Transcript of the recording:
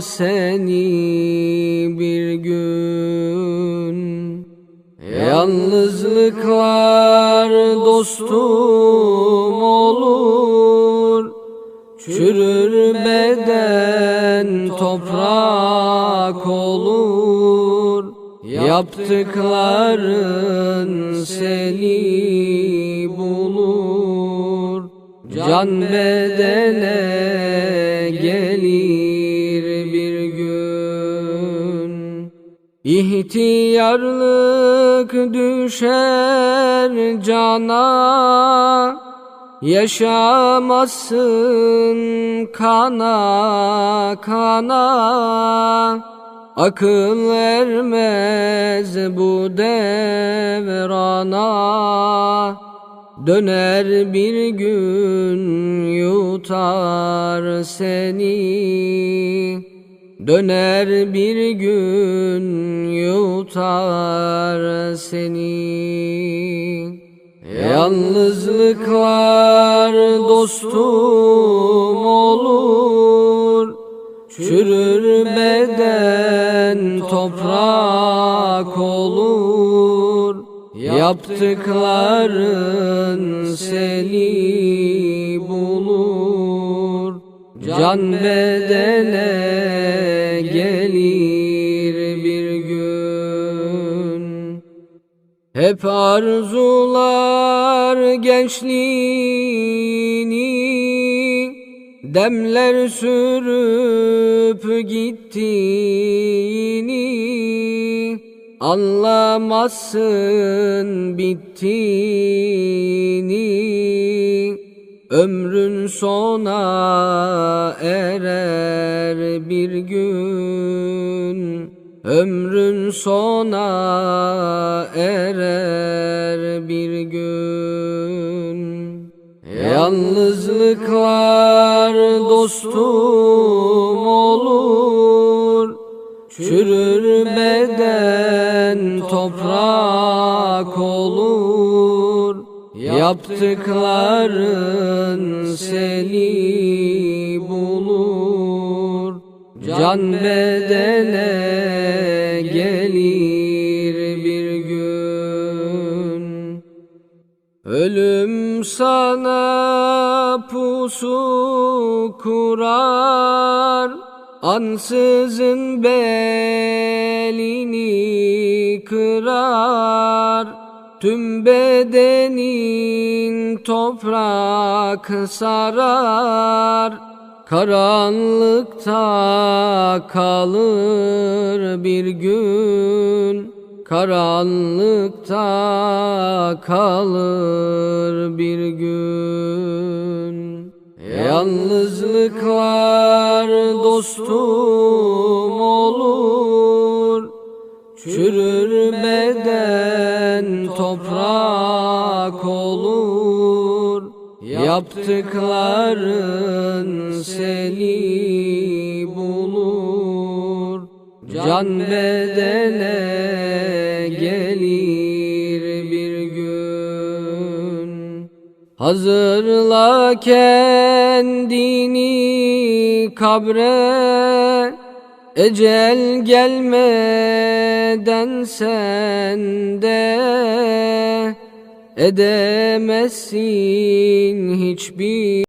seni bir gün. Yalnızlıklar dostum olur. Çürür beden toprak olur. Yaptıkların seni bulur. Can bedene gelir İhtiyarlık düşer cana Yaşamazsın kana kana. Akıl ermez bu devrana. Döner bir gün yutar seni Döner bir gün yutar seni. Yalnızlıklar dostum olur. Çürür beden toprak olur. Yaptıkların seni bulur Can bedene gelir bir gün. Hep arzular gençliğini Demler sürüp gittiğini. Anlamazsın bittiğini Ömrün sona erer bir gün. Ömrün sona erer bir gün. Yalnızlıklar dostum olur. Çürür beden toprak olur Yaptıkların seni bulur. Can bedene gelir bir gün. Ölüm sana pusu kurar. Ansızın belini kırar Tüm bedenin toprak sarar Karanlıkta kalır bir gün Karanlıkta kalır bir gün. Yalnızlıklar dostum olur Çürür beden toprak olur. Yaptıkların seni bulur. Can bedene gelir bir gün. Hazırla kendini kabre Ecel gelmeden sen de Edemezsin hiçbir